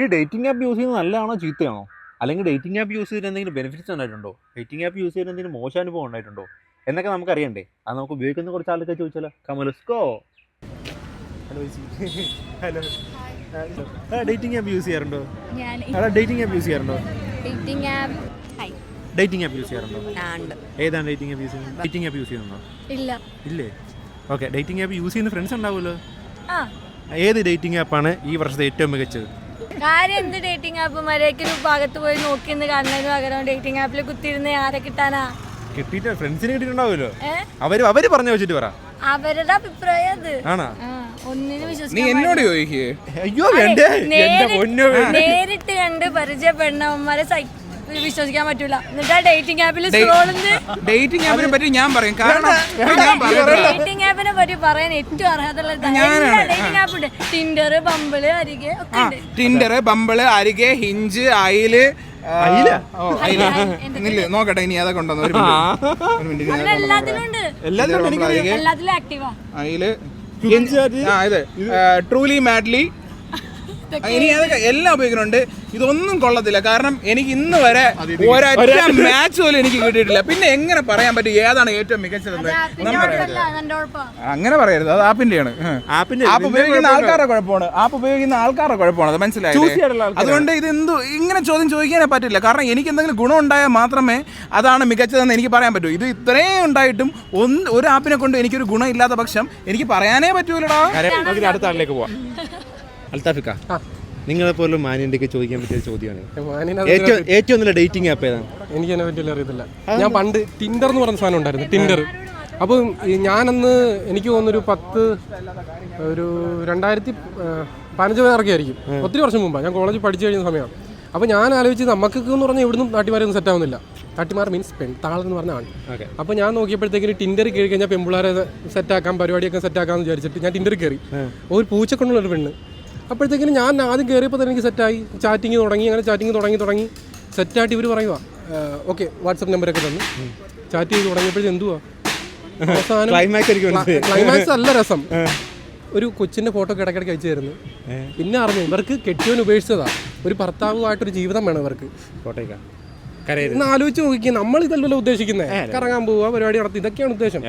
ഈ dating app use ചെയ്യുന്നത് നല്ലതാണോ ചീത്തയാണോ? അല്ലെങ്കിൽ ഡേറ്റിംഗ് ആപ്പ് യൂസ് ചെയ്തിട്ട് എന്തെങ്കിലും ബെനിഫിറ്റ്സ് ഉണ്ടായിട്ടുണ്ടോ? ഡേറ്റിംഗ് ആപ്പ് യൂസ് ചെയ്തിട്ട് എന്തെങ്കിലും മോശം അനുഭവം ഉണ്ടായിട്ടുണ്ടോ? എന്നൊക്കെ നമുക്ക് അറിയണ്ടേ. അത് നമുക്ക് ഉപയോഗിക്കുന്ന കുറച്ച് ആൾക്കാർ ചോദിച്ചാലോ? കമലസ്കോ hello hello dating app use ചെയ്യാറുണ്ടോ? ഡേറ്റിംഗ് ആപ്പ് യൂസ് ചെയ്യാറുണ്ടോ? Dating app dating app use ചെയ്യാറുണ്ടോ? ഏതാണ് ഡേറ്റിംഗ് ആപ്പ് യൂസ് ചെയ്യുന്നത്? ഡേറ്റിംഗ് ആപ്പ് യൂസ് ചെയ്യുന്നുണ്ടോ? ഇല്ല. ഇല്ലേ? ഓക്കെ ഡേറ്റിംഗ് ആപ്പ് യൂസ് ചെയ്യുന്ന ഫ്രണ്ട്സ് ഉണ്ടാവുമല്ലോ? ഏത് ഡേറ്റിംഗ് ആപ്പാണ് ഈ വർഷത്തെ ഏറ്റവും മികച്ചത്? കാര്യം എന്ത് ഡേറ്റിംഗ് ആപ്പ് മര്യാദയ്ക്ക് ഒരു ഭാഗത്ത് പോയി നോക്കി നിന്ന് കാണുന്നതിന് പകരം ഡേറ്റിംഗ് ആപ്പിൽ കുത്തിയിരുന്ന് ആരെ കിട്ടാനാ? കിട്ടിയിട്ട് ഫ്രണ്ട്സിന് കിട്ടിയിട്ടുണ്ടാവുമല്ലോ. അവർ അവർ പറഞ്ഞു വെച്ചിട്ട് പറ. അവരുടെ അഭിപ്രായം അത്. ആണോ? ഒന്നിനും നീ എന്നോട് ചോദിക്കേ? അയ്യോ വേണ്ടേ എന്റെ നേരിട്ട് പൊന്നോ നേരിട്ട് കണ്ട് പരിചയപ്പെടുന്നവന്മാരെ സൈ- വിശ്വസിക്കാൻ പറ്റൂല. എന്നിട്ട് ആ ഡേറ്റിംഗ് ആപ്പിൽ സ്ക്രോളിന്ന് ഡേറ്റിംഗ് ആപ്പിനെ പറ്റി ഞാൻ പറയും. കാരണം ഞാൻ പറയാം ഡേറ്റിംഗ് ആപ്പിനെ പറ്റി പറയാൻ ഏറ്റവും അർഹതയുള്ള ഡേറ്റിംഗ് ആപ്പ് ഉണ്ട്. ടിൻഡർ ബമ്പിൾ അരികെ ഒക്കെ ഉണ്ട്. ടിൻഡർ ബമ്പിൾ അരികെ ഹിഞ്ച് അയിൽ ആ, അയില? ഓ, അയില. നില്ല്, നോക്കട്ടെ ഇനി അതൊക്കെ ഉണ്ടോ ഒരു മിനിറ്റ്. ഒരു മിനിറ്റ് ഇനി അതൊക്കെ ഉണ്ടോ എല്ലാത്തിലും ഉണ്ട്. എല്ലാത്തിനും ബമ്പിൾ അരികെ എല്ലാത്തിലും ആക്റ്റീവാ അയിൽ ആ ഇത് ട്രൂലി മാഡ്ലി ഇനി അതൊക്കെ എല്ലാം ഉപയോഗിക്കുന്നുണ്ട്. ഇതൊന്നും കൊള്ളത്തില്ല. കാരണം എനിക്ക് ഇന്ന് വരെ ഒരൊറ്റ മാച്ച് പോലും എനിക്ക് കിട്ടിയിട്ടില്ല. പിന്നെ എങ്ങനെ പറയാൻ പറ്റും? ഏതാണ് ഏറ്റവും മികച്ചതെന്ന് അങ്ങനെ പറയരുത്. അത് ആപ്പിന്റെയാണ്. ആപ്പിന്റെ ആപ്പ് ഉപയോഗിക്കുന്ന ആൾക്കാരുടെ കുഴപ്പമാണ്. ആപ്പ് ഉപയോഗിക്കുന്ന ആൾക്കാരുടെ കുഴപ്പമാണ്. അത് ആൾക്കാരാണ്. അതുകൊണ്ട് ഇത് എന്തു ഇങ്ങനെ ചോദ്യം ചോദിക്കാനേ പറ്റില്ല. കാരണം എനിക്ക് എന്തെങ്കിലും ഗുണം ഉണ്ടായാൽ മാത്രമേ അതാണ് മികച്ചതെന്ന് എനിക്ക് പറയാൻ പറ്റൂ. ഇത് ഇത്രയും ഉണ്ടായിട്ടും ഒന്ന് ഒരു ആപ്പിനെ കൊണ്ട് എനിക്കൊരു ഗുണം ഇല്ലാത്ത പക്ഷം എനിക്ക് പറയാനേ പറ്റൂലടാ. നമുക്ക് അടുത്ത ആളിലേക്ക് പോവാം. അൽത്താഫിക്ക നിങ്ങളെ പോലും മാനിയുടെ ചോദിക്കാൻ പറ്റിയ ചോദ്യമാണ്. ഏറ്റവും ഏറ്റവും നല്ല ഡേറ്റിംഗ് ആപ്പ് ഏതാണ്? എനിക്ക് അതിനെ പറ്റി അറിയത്തില്ല. ഞാൻ പണ്ട് ടിൻഡർ എന്ന് പറഞ്ഞ സാധനം ഉണ്ടായിരുന്നു ടിൻഡർ അപ്പം ഞാനന്ന് എനിക്ക് തോന്നുന്നൊരു പത്ത് ഒരു രണ്ടായിരത്തി പതിനഞ്ച് ഇറക്കിയായിരിക്കും ഒത്തിരി വർഷം മുമ്പാണ് ഞാൻ കോളേജിൽ പഠിച്ചു കഴിഞ്ഞ സമയമാണ്. അപ്പോൾ ഞാൻ ആലോചിച്ച് നമുക്കൊക്കെ എന്ന് പറഞ്ഞാൽ ഇവിടുന്ന് നാട്ടിമാരൊന്നും സെറ്റ് ആവുന്നില്ല. നാട്ടിമാർ മീൻസ് പെൺ താളെന്ന് പറഞ്ഞ ആണ് അപ്പോൾ ഞാൻ നോക്കിയപ്പോഴത്തേക്കിന് ടിൻഡർ കയറി കഴിഞ്ഞാൽ പെൺപിള്ളേരെ സെറ്റാക്കാം പരിപാടിയൊക്കെ സെറ്റാക്കാമെന്ന് വിചാരിച്ചിട്ട് ഞാൻ ടിൻഡർ കയറി. ഒരു പൂച്ചക്കൊണ്ടുള്ള ഒരു പെണ്ണ്. അപ്പോഴത്തേക്കിനും ഞാൻ ആദ്യം കയറിയപ്പോൾ തന്നെ എനിക്ക് സെറ്റായി ചാറ്റിങ് തുടങ്ങി അങ്ങനെ ചാറ്റിങ് തുടങ്ങി തുടങ്ങി. സെറ്റായിട്ട് ഇവർ പറയുക ഓക്കെ വാട്സപ്പ് നമ്പറൊക്കെ തന്നു. ചാറ്റ് ചെയ്ത് തുടങ്ങിയപ്പോഴേ എന്തുവാ? അവസാനം ക്ലൈമാക്സ് അല്ല രസം. ഒരു കൊച്ചിന്റെ ഫോട്ടോ ഇടയ്ക്കിടയ്ക്ക് അയച്ചു തരുന്നു പിന്നെ അറിഞ്ഞു ഇവർക്ക് കെട്ടിയവൻ ഉപേക്ഷിച്ചതാണ് ഒരു ഭർത്താവുമായിട്ടൊരു ജീവിതം വേണം ഇവർക്ക്. ഒന്ന് ആലോചിച്ച് നോക്കിയാൽ നമ്മൾ ഇതല്ലല്ലോ ഉദ്ദേശിക്കുന്നത് കറങ്ങാൻ പോവുക പരിപാടി നടത്തി ഇതൊക്കെയാണ് ഉദ്ദേശം.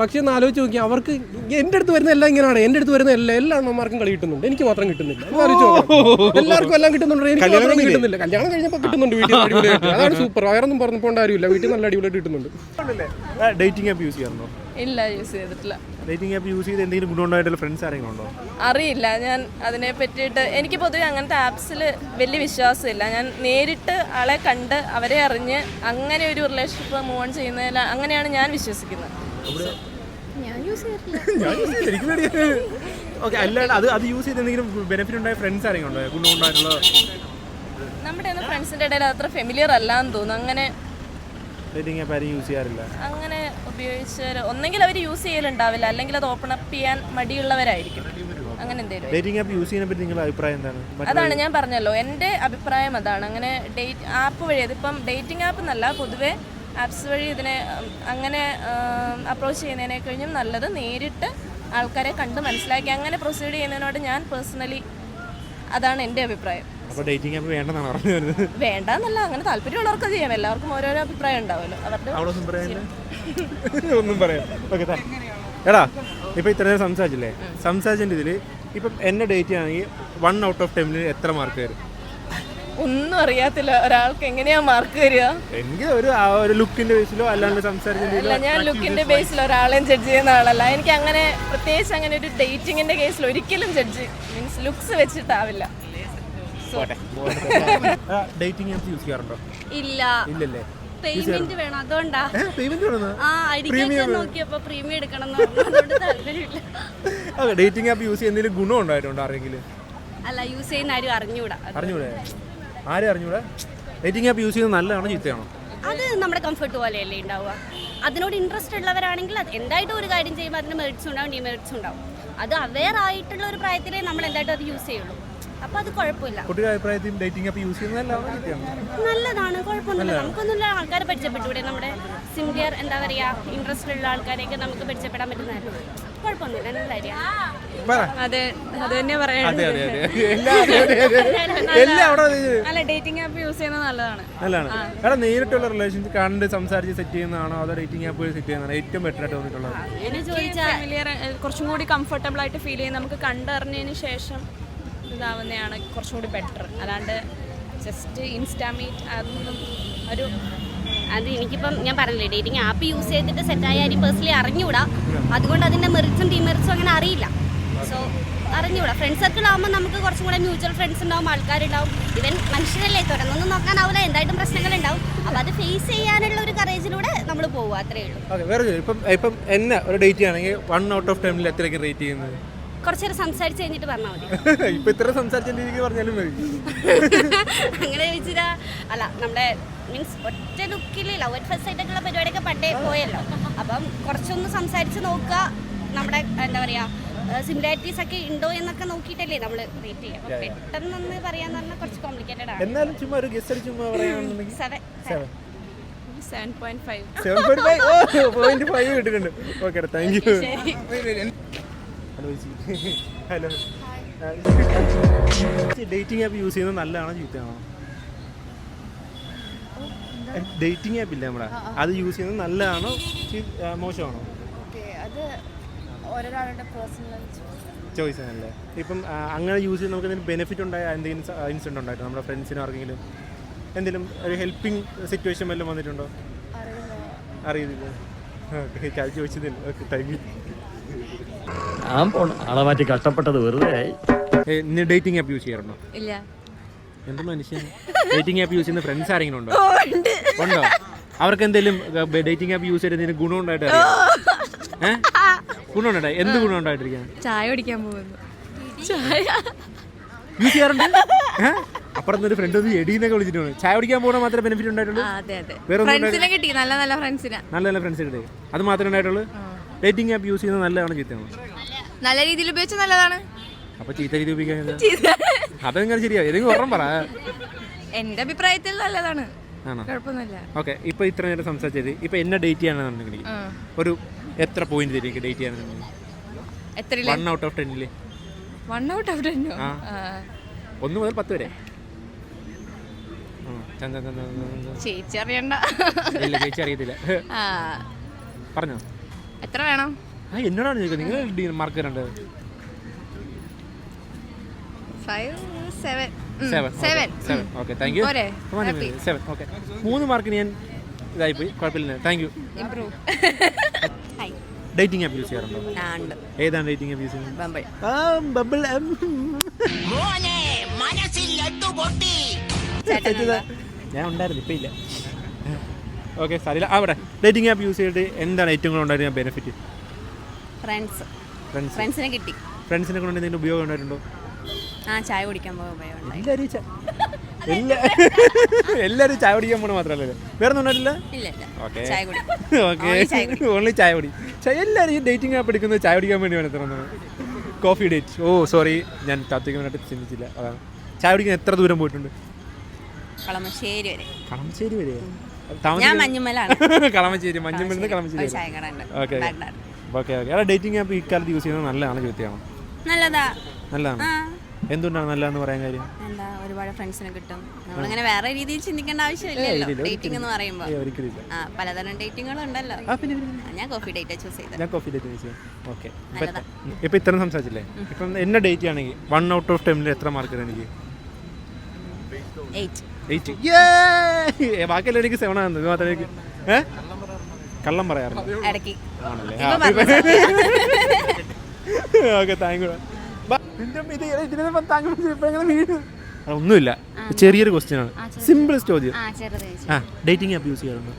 പക്ഷെ ഒന്ന് ആലോചിച്ച് നോക്കി അവർക്ക് എന്റെ അടുത്ത് വരുന്ന എല്ലാം ഇങ്ങനെയാണ് എന്റെ അടുത്ത് വരുന്ന എല്ലാ എല്ലാ അമ്മമാർക്കും കളി കിട്ടുന്നുണ്ട്. എനിക്ക് മാത്രം കിട്ടുന്നില്ല. എല്ലാവർക്കും എല്ലാം കിട്ടുന്നുണ്ട്. എനിക്ക് മാത്രം? കിട്ടുന്നില്ല. കല്യാണം കഴിഞ്ഞപ്പോൾ കിട്ടുന്നുണ്ട് വീട്ടിൽ അടിപൊളിയായിട്ട്. അതാണ് സൂപ്പർ. വേറൊന്നും പറഞ്ഞു പോകേണ്ട കാര്യമില്ല. വീട്ടിൽ നല്ല അടിപൊളിയായിട്ട് കിട്ടുന്നുണ്ട്. ഡേറ്റിംഗ് ആപ്പ് യൂസ് ചെയ്യാറുണ്ടോ? ഇല്ല യൂസ് ചെയ്തിട്ടില്ല. ഡേറ്റിംഗ് ആപ്പ് യൂസ് ചെയ്ത് എന്തെങ്കിലും ഗുണമുണ്ടായിട്ടുള്ള ഫ്രണ്ട്സ് ആരെങ്കിലും ഉണ്ടോ അറിയില്ല ഞാൻ അതിനെ പറ്റിയിട്ട് എനിക്ക് പൊതുവെ അങ്ങനത്തെ ആപ്സിൽ വലിയ വിശ്വാസമില്ല. ഞാൻ നേരിട്ട് ആളെ കണ്ട് അവരെ അറിഞ്ഞ് അങ്ങനെ ഒരു റിലേഷൻഷിപ്പ് മൂവ് ഓൺ ചെയ്യുന്നതിൽ അങ്ങനെയാണ് ഞാൻ വിശ്വസിക്കുന്നത്. ഞാൻ യൂസ് ഓക്കെ അല്ലാണ്ട് അത് അത് യൂസ് ചെയ്ത് എന്തെങ്കിലും ബെനിഫിറ്റ് ഉണ്ടായ ഫ്രണ്ട്സ് ആരെങ്കിലും ഉണ്ടോ ഗുണമുണ്ടായിട്ടുള്ള നമ്മുടെ ഫ്രണ്ട്സിന്റെ ഫ്രണ്ട്സിന്റെ ഇടയിൽ അത്ര ഫെമിലിയർ അല്ലാന്ന് തോന്നുന്നു. അങ്ങനെ ഡേറ്റിംഗ് ആപ്പ് ആരും യൂസ് ചെയ്യാറില്ല? അങ്ങനെ ഉപയോഗിച്ച് ഒന്നെങ്കിൽ അവർ യൂസ് ചെയ്യലുണ്ടാവില്ല. അല്ലെങ്കിൽ അത് ഓപ്പൺ അപ്പ് ചെയ്യാൻ മടിയുള്ളവരായിരിക്കും. അങ്ങനെ എന്തെങ്കിലും ഡേറ്റിംഗ് ആപ്പ് യൂസ് ചെയ്യുന്നതിനെ പറ്റി നിങ്ങളുടെ അഭിപ്രായം എന്താണ്? അതാണ് ഞാൻ പറഞ്ഞല്ലോ. എന്റെ അഭിപ്രായം അതാണ്. അങ്ങനെ ഡേറ്റ് ആപ്പ് വഴി അതിപ്പം ഡേറ്റിംഗ് ആപ്പ് എന്നല്ല പൊതുവേ ആപ്സ് വഴി ഇതിനെ അങ്ങനെ അപ്രോച്ച് ചെയ്യുന്നതിനെ കഴിഞ്ഞും നല്ലത് നേരിട്ട് ആൾക്കാരെ കണ്ട് മനസ്സിലാക്കി അങ്ങനെ പ്രൊസീഡ് ചെയ്യുന്നതിനോട് ഞാൻ പേഴ്സണലി അതാണ് എന്റെ അഭിപ്രായം. അപ്പോൾ ഡേറ്റിംഗ് ആപ്പ് വേണ്ടെന്നാണ് പറഞ്ഞു വരുന്നത്. വേണ്ടെന്നല്ല അങ്ങനെ താല്പര്യമുള്ളവർക്ക് ചെയ്യാം എല്ലാവർക്കും ഓരോരോ അഭിപ്രായം ഉണ്ടാവുമല്ലോ. അവരുടെ അവിടെ ഒന്നും പറയാനില്ല. ഒന്നും പറയാം. ഓക്കെ എടാ ഇപ്പം ഇത്ര നേരം സംസാരിച്ചില്ലേ? സംസാരിച്ചതിന്റെ ഇതിൽ ഇപ്പം എന്നെ ഡേറ്റ് ആണെങ്കിൽ വൺ ഔട്ട് ഓഫ് ടെന്നിൽ എത്ര മാർക്ക് വരും? ഒന്നും അറിയാത്തില്ല. ഒരാൾക്ക് എങ്ങനെയാ മാർക്ക് വരിക? എനിക്ക് ഒരു ആ ഒരു ലുക്കിന്റെ ബേസിലോ അല്ലാണ്ട് അല്ല ഞാൻ ലുക്കിന്റെ ബേസിൽ ഒരാളെയും ജഡ്ജ് ചെയ്യുന്ന ആളല്ല. എനിക്ക് അങ്ങനെ പ്രത്യേകിച്ച് അങ്ങനെ ഒരു ഡേറ്റിംഗിന്റെ കേസിൽ ഒരിക്കലും ജഡ്ജ് മീൻസ് ലുക്സ് വെച്ചിട്ടാവില്ല. ഡേറ്റിംഗ് ആപ്പ് യൂസ് ചെയ്യാറുണ്ടോ? ഇല്ല. ഇല്ലല്ലേ? പേയ്മെന്റ് വേണം അതുകൊണ്ടാ. പേയ്മെന്റ് വേണമെന്ന് ആ ഐഡിക്കേഷൻ നോക്കിയപ്പോ പ്രീമിയം എടുക്കണം അതുകൊണ്ട് താല്പര്യമില്ല. അതെ ഡേറ്റിംഗ് ആപ്പ് യൂസ് ചെയ്യുന്നതിൽ ഗുണം ഉണ്ടായിട്ടുണ്ടോ ആരെങ്കിലും? അല്ല യൂസ് ചെയ്യുന്ന ആരും അറിഞ്ഞൂടാ. അറിഞ്ഞൂടെ? ആരും അറിഞ്ഞൂടെ? ഡേറ്റിംഗ് ആപ്പ് യൂസ് ചെയ്യുന്നത് നല്ലതാണോ ചീത്തയാണോ? അത് നമ്മുടെ കംഫർട്ട് പോലെയല്ലേ ഉണ്ടാവുക. അതിനോട് ഇൻട്രസ്റ്റ് ഉള്ളവരാണെങ്കിൽ അത് എന്തായിട്ടും ഒരു കാര്യം ചെയ്യുമ്പോൾ അതിന് മെറിറ്റ്സ് ഉണ്ടാവും ഡിമെറിറ്റ്സ് ഉണ്ടാവും. അത് അവെയർ ആയിട്ടുള്ള ഒരു പ്രായത്തിലേ നമ്മൾ എന്തായിട്ടും അത് യൂസ് ചെയ്യുള്ളൂ. അപ്പോൾ അത് കുഴപ്പമില്ല. കുട്ടിയുടെ അഭിപ്രായത്തിൽ ഡേറ്റിംഗ് ആപ്പ് യൂസ് ചെയ്യുന്നത് നല്ലതാണ് കുഴപ്പമൊന്നുമില്ല. നമുക്കൊന്നുമില്ല ആൾക്കാരെ പരിചയപ്പെട്ടുകൂടെ? നമ്മുടെ സിംഗിയർ എന്താ പറയാ ഇൻട്രസ്റ്റ് ഉള്ള ആൾക്കാരെയൊക്കെ നമുക്ക് പരിചയപ്പെടാൻ പറ്റുന്നതായിരുന്നു കുഴപ്പമൊന്നുമില്ല നല്ല കാര്യം അതെ അത് തന്നെ പറയാനുള്ളത് അല്ല ഡേറ്റിംഗ് ആപ്പ് യൂസ് ചെയ്യുന്നത് നല്ലതാണ്. നല്ലതാണ്. എടാ നേരിട്ടുള്ള റിലേഷൻഷിപ്പ് കണ്ട് സംസാരിച്ച് സെറ്റ് ചെയ്യുന്നതാണോ അതോ ഡേറ്റിംഗ് ആപ്പ് സെറ്റ് ചെയ്യുന്നതാണ്? ഏറ്റവും ബെറ്റർ ആയിട്ട് തോന്നിയിട്ടുള്ളത്. കുറച്ചും കൂടി കംഫർട്ടബിൾ ആയിട്ട് ഫീൽ ചെയ്യും നമുക്ക് കണ്ടറിഞ്ഞതിന് ശേഷം ഇതാവുന്നതാണ് കുറച്ചും കൂടി ബെറ്റർ അല്ലാണ്ട് ജസ്റ്റ് ഇൻസ്റ്റാമീറ്റ് അതൊന്നും ഒരു അത് എനിക്കിപ്പം ഞാൻ പറഞ്ഞില്ലേ ഡേറ്റിംഗ് ആപ്പ് യൂസ് ചെയ്തിട്ട് സെറ്റായ കാര്യം പേഴ്സണലി അറിഞ്ഞുകൂടാ. അതുകൊണ്ട് അതിന്റെ മെറിറ്റ്സും ഡിമെറിറ്റ്സും അങ്ങനെ അറിയില്ല. സോ അറിഞ്ഞുകൂടാ. ഫ്രണ്ട് സർക്കിൾ ആകുമ്പോൾ നമുക്ക് കുറച്ചും കൂടെ മ്യൂച്വൽ ഫ്രണ്ട്സ് ഉണ്ടാവും ആൾക്കാരുണ്ടാവും. ഇവൻ മനുഷ്യരല്ലേ തുറന്നൊന്നും നോക്കാനാവില്ല എന്തായിട്ടും പ്രശ്നങ്ങളുണ്ടാവും. അപ്പോൾ അത് ഫേസ് ചെയ്യാനുള്ള ഒരു കറേജിലൂടെ നമ്മൾ പോവുക അത്രേ ഉള്ളൂ. വേറെ. ഇപ്പം ഇപ്പം എന്നെ ഒരു ഡേറ്റ് ആണെങ്കിൽ വൺ ഔട്ട് ഓഫ് ടൈമിൽ എത്രയൊക്കെ റേറ്റ് ചെയ്യുന്നത്? കുറച്ച് നേരം സംസാരിച്ച് കഴിഞ്ഞിട്ട് പറഞ്ഞാൽ മതി. ഇപ്പൊ ഇത്ര സംസാരിച്ച രീതിക്ക് പറഞ്ഞാലും മതി. അങ്ങനെ ചോദിച്ചാ അല്ല നമ്മുടെ മീൻസ് ഒറ്റ ലുക്കിൽ ലവ് അറ്റ് ഫസ്റ്റ് ആയിട്ടുള്ള പരിപാടിയൊക്കെ പണ്ടേ പോയല്ലോ. അപ്പം കുറച്ചൊന്ന് സംസാരിച്ച് നോക്കുക. നമ്മുടെ എന്താ പറയാ സിമിലാരിറ്റീസ് ഒക്കെ ഉണ്ടോ എന്നൊക്കെ നോക്കിയിട്ടല്ലേ നമ്മൾ റേറ്റ് ചെയ്യാം അപ്പം പെട്ടെന്നൊന്ന് പറയാന്ന് പറഞ്ഞാൽ കുറച്ച് കോംപ്ലിക്കേറ്റഡ് ആണ്. എന്നാലും ചുമ്മാ ഒരു ഗസ്റ്റ് ചുമ്മാ പറയുകയാണെന്നുണ്ടെങ്കിൽ seven seven seven point five seven point five O point five കിട്ടുന്നുണ്ട്. Okay thank you hello. Hello dating app use ചെയ്യുന്നത് നല്ലതാണോ ചീത്തയാണോ? ഡേറ്റിംഗ് ആപ്പ് ഇല്ല നമ്മുടെ? അത് യൂസ് ചെയ്യുന്നത് നല്ലതാണോ മോശമാണോ? ചോയ്സ് ആണല്ലേ. ഇപ്പം അങ്ങനെ യൂസ് ചെയ്ത് നമുക്ക് എന്തെങ്കിലും ബെനിഫിറ്റ് ഉണ്ടായ എന്തെങ്കിലും ഇൻസിഡന്റ് ഉണ്ടായിട്ടോ നമ്മുടെ ഫ്രണ്ട്സിനോ ആർക്കെങ്കിലും എന്തെങ്കിലും ഒരു ഹെൽപ്പിംഗ് സിറ്റുവേഷൻ വല്ലതും വന്നിട്ടുണ്ടോ? അറിയുന്നില്ല ഓക്കെ ചോദിച്ചതില്ല ഓക്കെ താങ്ക് യു ഞാൻ പോണ. ആളെ മാറ്റി കഷ്ടപ്പെട്ടത് വെറുതെ ആയി. ഡേറ്റിംഗ് ആപ്പ് യൂസ് ചെയ്യാറുണ്ടോ? ഇല്ല. എന്ത് മനുഷ്യൻ? ഡേറ്റിംഗ് ആപ്പ് യൂസ് ചെയ്യുന്ന ഫ്രണ്ട്സ് ആരെങ്കിലും ഉണ്ടോ? ഉണ്ടോ. അവർക്ക് എന്തെങ്കിലും ഡേറ്റിംഗ് ആപ്പ് യൂസ് ചെയ്ത് ഗുണമുണ്ടായിട്ട് ഏഹ് ഗുണം എന്ത് ഗുണമുണ്ടായിട്ടിരിക്കാൻ ചായ കുടിക്കാൻ പോകുന്നു. ചായ. യൂസ് ചെയ്യാറുണ്ട്? അപ്പുറത്ത് ഒരു ഫ്രണ്ട് ഒന്ന് എടീന്നൊക്കെ വിളിച്ചിട്ടുണ്ട് ചായ കുടിക്കാൻ പോകണ മാത്രമേ ബെനിഫിറ്റ് ഉണ്ടായിട്ടുള്ളൂ? അതെ അതെ. വേറെ ഫ്രണ്ട്സിനെ നല്ല നല്ല ഫ്രണ്ട്സിനെ നല്ല നല്ല ഫ്രണ്ട്സ് ഉണ്ട് അത് മാത്രമേ ഉണ്ടായിട്ടുള്ളൂ? ഡേറ്റിംഗ് ആപ്പ് യൂസ് ചെയ്യുന്നത് നല്ലതാണ് ചീത്തയാണ്? നല്ല രീതിയിൽ ഉപയോഗിച്ചാൽ നല്ലതാണ്. അപ്പൊ ചീത്ത രീതി ഉപയോഗിക്കാൻ അതെങ്ങനെ ശരിയാ. ഏതെങ്കിലും ഓർമ്മ പറ. എന്റെ അഭിപ്രായത്തിൽ നല്ലതാണ്. ഓക്കെ ഇപ്പൊ ഇത്ര നേരം സംസാരിച്ചത് ഇപ്പൊ എന്നെ ഡേറ്റ് ചെയ്യാനാണെന്നുണ്ടെങ്കിൽ ഒരു എത്ര പോയിന്റ് തരും ഡേറ്റ് ചെയ്യാനാണെന്നുണ്ടെങ്കിൽ വൺ ഔട്ട് ഓഫ് ടെന്നിൽ വൺ ഔട്ട് ഓഫ് ആ. ഒന്ന് മുതൽ പത്ത് വരെ. ചേച്ചി അറിയണ്ട. ചേച്ചി അറിയത്തില്ല. പറഞ്ഞോ? എത്ര വേണം? ആ എന്നോടാണ് ചോദിക്കുന്നത് നിങ്ങൾ മാർക്ക് ഓക്കെ മൂന്ന് മാർക്കിന് ഞാൻ ഇതായിപ്പോയി. കുഴപ്പമില്ല. Thank you dating app use ചെയ്യാറുണ്ടോ? ഏതാണ് ഡേറ്റിംഗ് ആപ്പ് യൂസ് ചെയ്യുന്നത്? ബമ്പൾ ആ ബബിൾ ഞാൻ ഉണ്ടായിരുന്നു ഇപ്പൊ ഇല്ല. ഓക്കെ സാരില്ല അവിടെ ഡേറ്റിംഗ് ആപ്പ് യൂസ് ചെയ്തിട്ട് എന്താണ് ഏറ്റവും കൂടുതൽ ഉണ്ടായിരുന്ന ബെനിഫിറ്റ് ഫ്രണ്ട്സ് ഫ്രണ്ട്സ് ഫ്രണ്ട്സിനെ കിട്ടി. ഫ്രണ്ട്സിനെ കൊണ്ട് എന്തെങ്കിലും ഉപയോഗം ഉണ്ടായിട്ടുണ്ടോ? ആ ചായ കുടിക്കാൻ പോകുമ്പോൾ എല്ലാവരും ചാ- എല്ലാ എല്ലാവരും ചായ കുടിക്കാൻ പോണ മാത്രമല്ലേ വേറെ ഒന്നും ഉണ്ടായിട്ടില്ല? Okay okay. ഓൺലി ചായ കുടി. എല്ലാവരും ഈ ഡേറ്റിംഗ് ആപ്പ് എടുക്കുന്നത് ചായ കുടിക്കാൻ വേണ്ടി വേണം എത്ര കോഫി ഡേറ്റ് ഓ സോറി ഞാൻ താത്വികമായിട്ട് ചിന്തിച്ചില്ല. അതാണ്. ചായ കുടിക്കാൻ എത്ര ദൂരം പോയിട്ടുണ്ട്? കളമശ്ശേരി വരെ. കളമശ്ശേരി വരെ? ഞാൻ മഞ്ഞുമലാണ്. കളമശ്ശേരി മഞ്ഞുമൽ നിന്ന് കളമശ്ശേരി ഓക്കെ ഓക്കെ. ഓക്കെ അവിടെ ഡേറ്റിംഗ് ആപ്പ് ഇക്കാലത്ത് യൂസ് ചെയ്യുന്നത് നല്ലതാണ് ചോദ്യമാണ് നല്ലതാ. നല്ലതാണ്. എന്തുകൊണ്ടാണ് നല്ലതെന്ന് പറയാൻ കാര്യം? എന്താ ഒരുപാട് ഫ്രണ്ട്സിനെ കിട്ടും. നമ്മളിങ്ങനെ വേറെ രീതിയിൽ ചിന്തിക്കേണ്ട ആവശ്യമില്ലല്ലോ. ഡേറ്റിംഗ് എന്ന് പറയുമ്പോൾ ആ പലതരം ഡേറ്റിങ്ങുകൾ ഉണ്ടല്ലോ. ഞാൻ കോഫി ഡേറ്റ് ചൂസ് ചെയ്തത്. ഞാൻ കോഫി ഡേറ്റ് ചോദിച്ചു ഓക്കെ. ഇപ്പൊ ഇത്രയും സംസാരിച്ചില്ലേ? ഇപ്പം എന്നെ ഡേറ്റ് ആണെങ്കിൽ വൺ ഔട്ട് ഓഫ് ടെന്നിൽ എത്ര മാർക്ക് എനിക്ക്? എയ്റ്റ് എയ്റ്റ് ബാക്കിയെല്ലാം എനിക്ക് സെവൻ ആണ് ഇത് മാത്രമേ എനിക്ക് ഏ? കള്ളം പറയാറുണ്ട് ഇടയ്ക്ക്. ആണല്ലേ? ഇപ്പൊ പറഞ്ഞ ഓക്കെ താങ്ക് യു ഒന്നുമില്ല. ചെറിയൊരു ക്വസ്റ്റ്യൻ ആണ്. സിമ്പിൾ ചോദ്യം. ഡേറ്റിംഗ് ആപ്പ് യൂസ് ചെയ്യാറുണ്ടോ?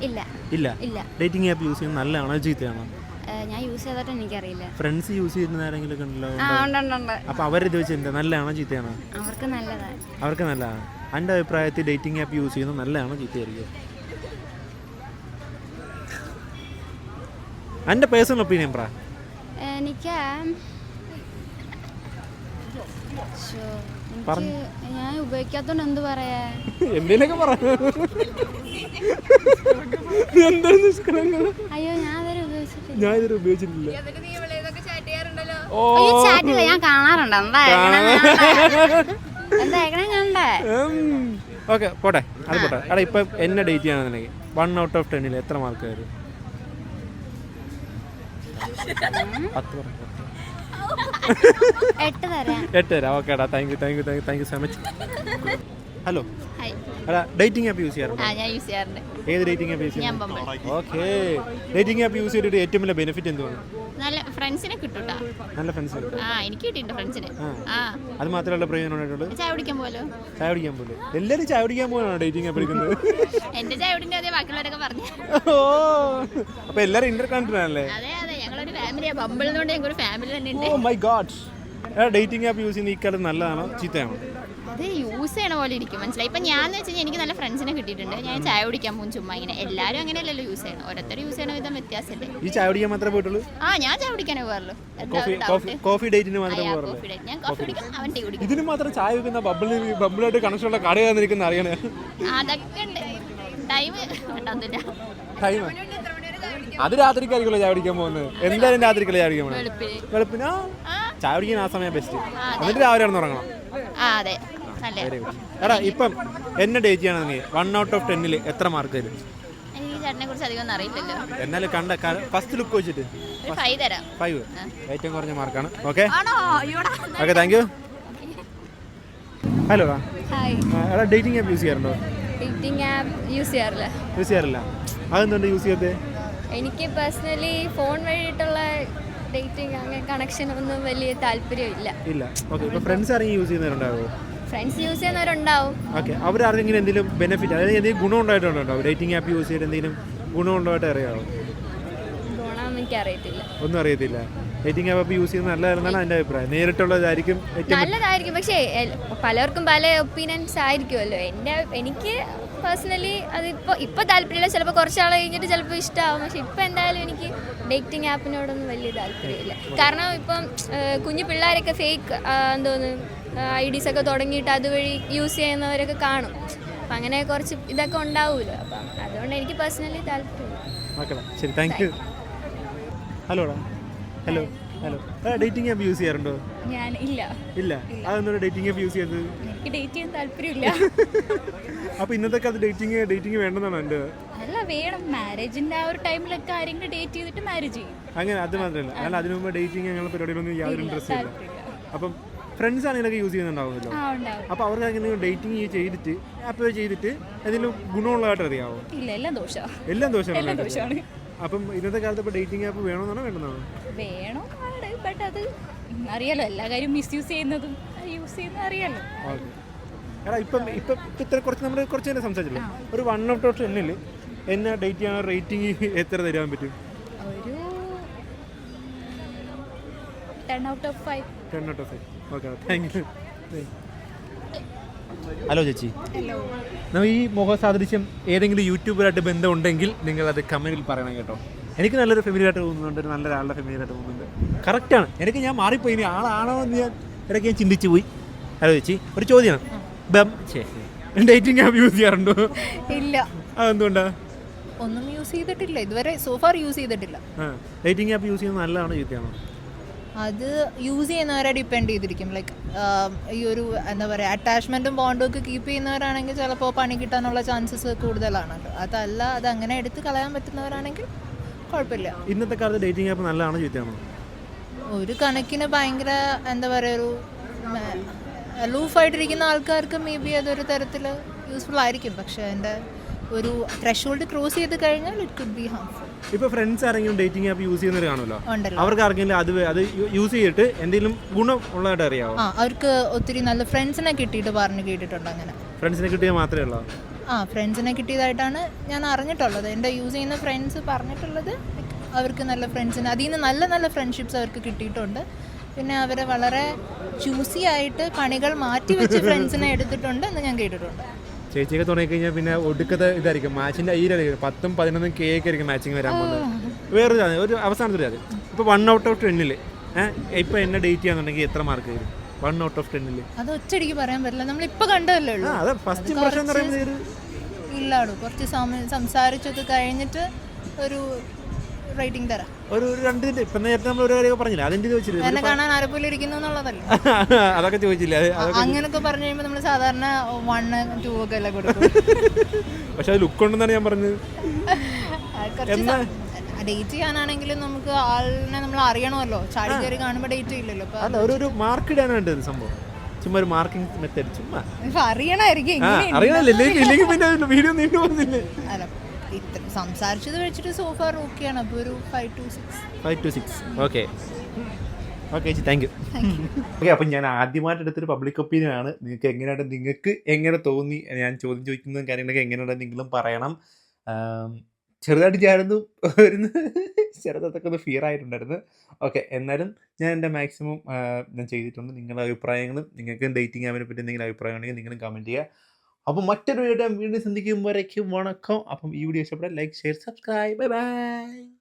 ഇല്ല. ഡേറ്റിംഗ് ആപ്പ് യൂസ് ചെയ്യുന്നത് നല്ലതാണോ? ചീത്തയാണോ? ഞാൻ യൂസ് ചെയ്തിട്ട് എനിക്കറിയില്ല. ഫ്രണ്ട്സ് യൂസ് ചെയ്യുന്ന ആരെങ്കിലും ഉണ്ടല്ലോ? ഉണ്ട് ഉണ്ട് ഉണ്ട്. അപ്പൊ അവരിത് വെച്ചിട്ടുണ്ട് നല്ലതാണോ ചീത്തയാണോ? അവർക്ക് നല്ലതാണ് അവർക്ക് നല്ലതാണ് എന്റെ അഭിപ്രായത്തിൽ ഡേറ്റിംഗ് ആപ്പ് യൂസ് ചെയ്യുന്നത് നല്ലതാണോ ചീത്തയായിരിക്കും? എന്റെ പേഴ്സണൽ ഒപ്പീനിയൻ പറ. എനിക്ക് പറഞ്ഞോ. ഞാൻ ഉപയോഗിക്കാത്തോണ്ട് എന്ത് പറയാ? എന്തേലൊക്കെ പറ. എന്താണ് നിഷ്കളങ്കത? അയ്യോ ഞാൻ ഞാൻ ഇതുവരെ ഉപയോഗിച്ചിട്ടില്ല ചാറ്റില്ല ഞാൻ കാണാറുണ്ട്. എന്താ ഏക്കണേ എന്താ ഏക്കണേ കണ്ടേ. ഓക്കെ പോട്ടെ അത് പോട്ടെ. എടാ ഇപ്പം എന്നെ ഡേറ്റ് ചെയ്യാണെന്നുണ്ടെങ്കിൽ വൺ ഔട്ട് ഓഫ് ടെന്നിൽ എത്ര മാർക്ക് വരും? പത്ത് എട്ട് തരാം. ഓക്കെ എടാ thank you thank you thank you thank you so much hello എടാ ഡേറ്റിംഗ് ആപ്പ് യൂസ് ചെയ്യാറുണ്ടോ? ഞാൻ യൂസ് ചെയ്യാറുണ്ട്. ഏത് ഡേറ്റിംഗ് ആപ്പ് യൂസ് ചെയ്യാറുണ്ട് ഓക്കെ ഡേറ്റിംഗ് ആപ്പ് യൂസ് ചെയ്തിട്ട് ഏറ്റവും വലിയ ബെനിഫിറ്റ് എന്തുവാണ്? നല്ല ഫ്രണ്ട്സിനെ കിട്ടൂട്ടാ. നല്ല ഫ്രണ്ട്സ് ആ എനിക്ക് കിട്ടിയിട്ടുണ്ട് ഫ്രണ്ട്സിനെ ആ. അത് മാത്രമല്ല പ്രയോജനം ഉണ്ടായിട്ടുള്ളത്? ചായ കുടിക്കാൻ പോലോ ചായ കുടിക്കാൻ പോലോ എല്ലാവരും ചായ കുടിക്കാൻ പോകാനാണ് ഡേറ്റിംഗ് ആപ്പ് എടുക്കുന്നത് എന്റെ ചായ കുടിന്റെ അതേ ബാക്കിയുള്ളവരൊക്കെ പറഞ്ഞു. ഓ. അപ്പൊ എല്ലാവരും ഇന്റർ കണക്റ്റഡ് ആണല്ലേ? അതെ അതെ. ഞങ്ങളൊരു ഫാമിലിയാ ബംബിൾ എന്നുകൊണ്ട് ഞങ്ങൾ ഫാമിലി തന്നെ ഉണ്ട്. ഓ my god dating app use ചെയ്യുന്ന ഈ കാലം നല്ലതാണോ? ചീത്തയാണോ? അത് യൂസ് ചെയ്യണ പോലെ ഇരിക്കും. മനസ്സിലായി? ഇപ്പം ഞാൻ വെച്ച് കഴിഞ്ഞാൽ എനിക്ക് നല്ല ഫ്രണ്ട്സിനെ കിട്ടിയിട്ടുണ്ട്. ഞാൻ ചായ കുടിക്കാൻ പോകും ചുമ്മാ ഇങ്ങനെ. എല്ലാവരും അങ്ങനെയല്ലല്ലോ യൂസ് ചെയ്യണം ഓരോരുത്തർ യൂസ് ചെയ്യണ വിധം വ്യത്യാസമല്ലേ? ഈ ചായ കുടിക്കാൻ മാത്രമേ പോയിട്ടുള്ളൂ? ആ ഞാൻ ചായ കുടിക്കാനേ പോകാറുള്ളൂ കോഫി ഡേറ്റിന് മാത്രമേ പോകാറുള്ളൂ ഞാൻ കോഫി കുടിക്കും അവൻ ടീ കുടിക്കും. ഇതിന് മാത്രം ചായ കുടിക്കുന്ന ബബിൾ ബബിളായിട്ട് കണക്ഷൻ ഉള്ള കട തന്നിരിക്കുന്ന അറിയണേ? അതൊക്കെ ഉണ്ട്. ടൈം ടൈം അത് രാത്രിക്കായിരിക്കുമല്ലോ ചായ കുടിക്കാൻ പോകുന്നത്. എന്തായാലും രാത്രിക്കല്ലേ ചായ കുടിക്കാൻ പോകുന്നത്? വെളുപ്പിന്. ചായ കുടിക്കാൻ ആ സമയം ബെസ്റ്റ് എന്നിട്ട് രാവിലെ ആണെന്ന് ഉറങ്ങണം. ആ അതെ. ഗുഡ് എടാ ഇപ്പം എന്നെ ഡേറ്റ് ചെയ്യണമെങ്കിൽ വൺ ഔട്ട് ഓഫ് ടെന്നിൽ എത്ര മാർക്ക് തരും? എനിക്ക് ചേട്ടനെ കുറിച്ച് അധികം ഒന്നും അറിയില്ലല്ലോ. എന്നാലും കണ്ട ഫസ്റ്റ് ലുക്ക് വെച്ചിട്ട്. ഒരു ഫൈവ് തരാം. ഫൈവ് ഏറ്റവും കുറഞ്ഞ മാർക്കാണ് ഓക്കെ ആണോ? അയ്യോടാ. Okay thank you hello hi എടാ ഡേറ്റിംഗ് ആപ്പ് യൂസ് ചെയ്യാറുണ്ടോ? ഡേറ്റിംഗ് ആപ്പ് യൂസ് ചെയ്യാറില്ല. യൂസ് ചെയ്യാറില്ല. അതെന്തുകൊണ്ട് യൂസ് ചെയ്യാത്തത് എനിക്ക് പേഴ്സണലി ഫോൺ വഴിയിട്ടുള്ള ഡേറ്റിംഗ് അങ്ങനെ കണക്ഷൻ ഒന്നും വലിയ താല്പര്യമില്ല. ഇല്ല. ഓക്കെ ഇപ്പോൾ ഫ്രണ്ട്സ് ആരെങ്കിലും യൂസ് ചെയ്യുന്നവരുണ്ടാവോ? ഫ്രണ്ട്സ് യൂസ് ചെയ്യുന്നവരുണ്ടാവും. ഓക്കെ അവരാർക്കെങ്കിലും എന്തെങ്കിലും ബെനിഫിറ്റ് അതായത് എന്തെങ്കിലും ഗുണം ഉണ്ടായിട്ടുണ്ടോ? ഡേറ്റിംഗ് ആപ്പ് യൂസ് ചെയ്തിട്ട് എന്തെങ്കിലും അറിയാമോ ഗുണം എനിക്ക് അറിയത്തില്ല ഒന്നും അറിയത്തില്ല. ഡേറ്റിംഗ് ആപ്പ് യൂസ് ചെയ്യുന്നത് നല്ലതാണെന്നാണ് എന്റെ അഭിപ്രായം. നേരിട്ടുള്ളതായിരിക്കും നല്ലതായിരിക്കും. പക്ഷേ പലർക്കും പല ഒപ്പീനിയൻസ് ആയിരിക്കുമല്ലോ. എന്റെ എനിക്ക് പേഴ്സണലി അതിപ്പോൾ ഇപ്പോൾ താല്പര്യമില്ല. ചിലപ്പോൾ കുറച്ചാൾ കഴിഞ്ഞിട്ട് ചിലപ്പോൾ ഇഷ്ടമാവും പക്ഷെ ഇപ്പോൾ എന്തായാലും എനിക്ക് ഡേറ്റിംഗ് ആപ്പിനോടൊന്നും വലിയ താല്പര്യമില്ല. കാരണം ഇപ്പം കുഞ്ഞു പിള്ളേരൊക്കെ ഫേക്ക് എന്തോന്ന് ഐ ഡീസ് ഒക്കെ തുടങ്ങിയിട്ട് അതുവഴി യൂസ് ചെയ്യുന്നവരൊക്കെ കാണും. അപ്പം അങ്ങനെ കുറച്ച് ഇതൊക്കെ ഉണ്ടാവുമല്ലോ അപ്പം അതുകൊണ്ട് എനിക്ക് പേഴ്സണലി ഓക്കെ ശരി thank you hello hello hello dating app use ചെയ്യാറുണ്ടോ? ഞാൻ ഇല്ല. ഇല്ല. അതെന്താണ് ഡേറ്റിംഗ് ആപ്പ് യൂസ് ചെയ്തത് എനിക്ക് ഡേറ്റ് ചെയ്യാൻ താല്പര്യമില്ല. അപ്പൊ ഇന്നത്തെ കാലത്ത് ഡേറ്റിംഗ് ഡേറ്റിംഗ് വേണ്ടെന്നാണ് എന്റെ? അല്ല വേണം. മാരേജിന്റെ ആ ഒരു ടൈമിലൊക്കെ ആരെങ്കിലും ഡേറ്റ് ചെയ്തിട്ട് മാരേജ് ചെയ്യും. അങ്ങനെ അത് മാത്രമല്ല. അല്ല അതിനു മുമ്പ് ഡേറ്റിംഗ് അങ്ങനെ പരിപാടികളൊന്നും യാതൊരു ഇൻട്രസ്റ്റ് ഇല്ല. അപ്പം ഫ്രണ്ട്സ് ആണെങ്കിലൊക്കെ യൂസ് ചെയ്യുന്നുണ്ടാവുമല്ലോ. അപ്പോൾ അവർക്ക് അങ്ങനെ ഡേറ്റിംഗ് ചെയ്തിട്ട് ആപ്പ് ചെയ്തിട്ട് എന്തെങ്കിലും ഗുണമുള്ളതായിട്ട് അറിയാവോ? ഇല്ല എല്ലാം ദോഷമാണ് എല്ലാം ദോഷമാണ് അപ്പം ഇന്നത്തെ കാലത്ത് ഇപ്പോൾ ഡേറ്റിംഗ് ആപ്പ് വേണമെന്നാണോ വേണ്ടെന്നാണോ വേണോ ബട്ട് അത് അറിയാലോ എല്ലാ കാര്യം മിസ്യൂസ് ചെയ്യുന്നതും യൂസ് ചെയ്യുന്നതും അറിയാലോ. എടാ ഇപ്പം ഇപ്പം ഇപ്പം ഇത്ര കുറച്ച് നമ്മൾ കുറച്ച് നേരം സംസാരിച്ചല്ലോ. ഒരു വൺ ഔട്ട് ഓഫ് ടെന്നിൽ എന്നാ ഡേറ്റ് ചെയ്യാൻ റേറ്റിംഗ് എത്ര തരാൻ പറ്റും? ഒരു ten out of five ten out of okay thank you hello ചേച്ചി. നമ്മൾ ഈ മുഖസാദൃശ്യം ഏതെങ്കിലും യൂട്യൂബറായിട്ട് ബന്ധമുണ്ടെങ്കിൽ നിങ്ങൾ അത് കമന്റിൽ പറയണം കേട്ടോ. എനിക്ക് നല്ലൊരു ഫെമിലി ആയിട്ട് തോന്നുന്നുണ്ട് ഒരു നല്ല ഒരാളുടെ ഫെമിലിയായിട്ട് തോന്നുന്നുണ്ട്. കറക്റ്റാണ് എനിക്ക് ഞാൻ മാറിപ്പോയി. ഇനി ആളാണോ എന്ന് ഞാൻ ഇടയ്ക്ക് ഞാൻ ചിന്തിച്ചു പോയി. ഹലോ ചേച്ചി. ഒരു ചോദ്യമാണ് ബം. ഡേറ്റിംഗ് ആപ്പ് യൂസ് ചെയ്യാറുണ്ടോ? ഇല്ല. അതെന്തുകൊണ്ടാ? ഒന്നും യൂസ് ചെയ്തിട്ടില്ല. ഇതുവരെ സോഫാർ യൂസ് ചെയ്തിട്ടില്ല. ഡേറ്റിംഗ് ആപ്പ് യൂസ് ചെയ്യുന്നത് നല്ലതാണോ ചീത്തയാണോ അത് യൂസ് ചെയ്യുന്നവരെ ഡിപ്പെൻഡ് ചെയ്തിരിക്കും. ലൈക്ക് ഈ ഒരു എന്താ പറയുക അറ്റാച്ച്മെന്റും ബോണ്ടും ഒക്കെ കീപ്പ് ചെയ്യുന്നവരാണെങ്കിൽ ചിലപ്പോൾ പണി കിട്ടാനുള്ള ചാൻസസ് കൂടുതലാണല്ലോ അതല്ല അത് അങ്ങനെ എടുത്ത് കളയാൻ പറ്റുന്നവരാണെങ്കിൽ കുഴപ്പമില്ല. ഇന്നത്തെ കാലത്ത് ഡേറ്റിംഗ് ആപ്പ് നല്ലതാണോ ചീത്തയാണോ? ഒരു കണക്കിന് ഭയങ്കര എന്താ പറയുക ഒരു ലൂഫായിട്ടിരിക്കുന്ന ആൾക്കാർക്ക് മേ ബി അതൊരു തരത്തിൽ യൂസ്ഫുൾ ആയിരിക്കും. പക്ഷേ എന്റെ ഒരു ത്രഷോൾഡ് ക്രോസ് ചെയ്ത് കഴിഞ്ഞാൽ ഇറ്റ് കുഡ് ബി ഹാംഫുൾ ഇപ്പോൾ ഫ്രണ്ട്സ് ആരെങ്കിലും ഡേറ്റിംഗ് ആപ്പ് യൂസ് ചെയ്യുന്നവർ കാണുമല്ലോ? അവർക്ക് ആർക്കെങ്കിലും അത് അത് യൂസ് ചെയ്തിട്ട് എന്തെങ്കിലും ഗുണം ഉള്ളതായിട്ട് അറിയാമോ ആ അവർക്ക് ഒത്തിരി നല്ല ഫ്രണ്ട്സിനെ കിട്ടിയിട്ട് പറഞ്ഞു കേട്ടിട്ടുണ്ട് അങ്ങനെ. ഫ്രണ്ട്സിനെ കിട്ടിയാൽ മാത്രമേ ഉള്ളൂ? ആ ഫ്രണ്ട്സിനെ കിട്ടിയതായിട്ടാണ് ഞാൻ അറിഞ്ഞിട്ടുള്ളത്. എന്റെ യൂസ് ചെയ്യുന്ന ഫ്രണ്ട്സ് പറഞ്ഞിട്ടുള്ളത് അവർക്ക് നല്ല ഫ്രണ്ട്സിന് അതിൽ നിന്ന് നല്ല നല്ല ഫ്രണ്ട്ഷിപ്സ് അവർക്ക് കിട്ടിയിട്ടുണ്ട്. പിന്നെ അവരെ വളരെ ചൂസി ആയിട്ട് പണികൾ മാറ്റി വെച്ച് ഫ്രണ്ട്സിനെ എടുത്തിട്ടുണ്ട് എന്ന് ഞാൻ കേട്ടിട്ടുണ്ട്. ചേച്ചിയൊക്കെ തുടങ്ങിക്കഴിഞ്ഞാൽ പിന്നെ ഒടുക്കത്തെ ഇതായിരിക്കും. മാച്ചിന്റെ അയ്യായിരിക്കും പത്തും പതിനൊന്നും കെ ഒക്കെ ആയിരിക്കും മാച്ചിങ് വരാൻ പോകുന്നത്. വേറൊരു ഒരു അവസാനത്തെ അത് ഇപ്പോൾ വൺ ഔട്ട് ഓഫ് ടെന്നിൽ ഏഹ് ഇപ്പോൾ എന്നെ ഡേറ്റ് ചെയ്യാന്നുണ്ടെങ്കിൽ എത്ര മാർക്ക് വരും? വൺ ഔട്ട് ഓഫ് ടെന്നിൽ അത് ഒറ്റയടിക്ക് പറയാൻ പറ്റില്ല. നമ്മൾ നമ്മളിപ്പോൾ കണ്ടതല്ലേ ഉള്ളൂ. അതെ ഫസ്റ്റ് ഇംപ്രഷൻ എന്ന് പറയുന്നത് ഒരു കുറച്ച് സമയം സംസാരിച്ചൊക്കെ കഴിഞ്ഞിട്ട് ഒരു റേറ്റിംഗ് തരാം. ഒരു ഒരു രണ്ടിന്റെ ഇപ്പൊ നേരത്തെ നമ്മൾ ഒരു കാര്യം പറഞ്ഞില്ല? അതിന്റെ ചോദിച്ചില്ല എന്നെ കാണാൻ ആരെപ്പോലെ ഇരിക്കുന്നു എന്നുള്ളതല്ല? അതൊക്കെ ചോദിച്ചില്ല? അങ്ങനൊക്കെ പറഞ്ഞു കഴിയുമ്പോൾ നമ്മൾ സാധാരണ വൺ ടു ഒക്കെ അല്ലേ കൊടുക്കും. പക്ഷെ അത് ലുക്ക് ഉണ്ടെന്നാണ് ഞാൻ പറഞ്ഞത്. എന്നാ? ഡേറ്റ് ചെയ്യാനാണെങ്കിലും നമുക്ക് ആളിനെ നമ്മൾ അറിയണമല്ലോ. ചാടി കയറി കാണുമ്പോൾ ഡേറ്റ് ഇല്ലല്ലോ അല്ല ഒരു ഒരു മാർക്ക് ഇടാനാണ് വേണ്ടത് സംഭവം. ചുമ്മാ ഒരു മാർക്കിംഗ് മെത്തേഡ് ചുമ്മാ. അറിയണായിരിക്കും അറിയണല്ലേ ഇല്ലെങ്കിൽ പിന്നെ വീഡിയോ നീണ്ടു പോകുന്നില്ലേ? സംസാരിച്ചത് വെച്ചിട്ട് സോഫാർ ഓക്കെയാണ് അപ്പോൾ ഒരു five two six five two six okay okay ചേച്ചി താങ്ക് യു ഓക്കെ അപ്പം ഞാൻ ആദ്യമായിട്ട് എടുത്തൊരു പബ്ലിക് ഒപ്പീനിയൻ ആണ്. നിങ്ങൾക്ക് എങ്ങനെയാണ് നിങ്ങൾക്ക് എങ്ങനെ തോന്നി? ഞാൻ ചോദ്യം ചോദിക്കുന്നതും കാര്യങ്ങളൊക്കെ എങ്ങനെയാണ് നിങ്ങളും പറയണം. ചെറുതായിട്ട് ഞാനൊന്ന് ഒരു ചെറുതൊക്കെ ഒന്ന് ഫിയർ ആയിട്ടുണ്ടായിരുന്നു. ഓക്കെ എന്നാലും ഞാൻ എന്റെ മാക്സിമം ഞാൻ ചെയ്തിട്ടുണ്ട്. നിങ്ങളുടെ അഭിപ്രായങ്ങളും നിങ്ങൾക്ക് ഡേറ്റിംഗ് ആപ്പിനെ പറ്റി എന്തെങ്കിലും അഭിപ്രായം ഉണ്ടെങ്കിൽ നിങ്ങളും കമന്റ് ചെയ്യുക. അപ്പം മറ്റൊരു വീഡിയോ വീണ്ടും ചിന്തിക്കുമ്പോഴേക്കും വണക്കം. അപ്പം ഈ വീഡിയോ ഇഷ്ടപ്പെട്ടാൽ like share subscribe bye bye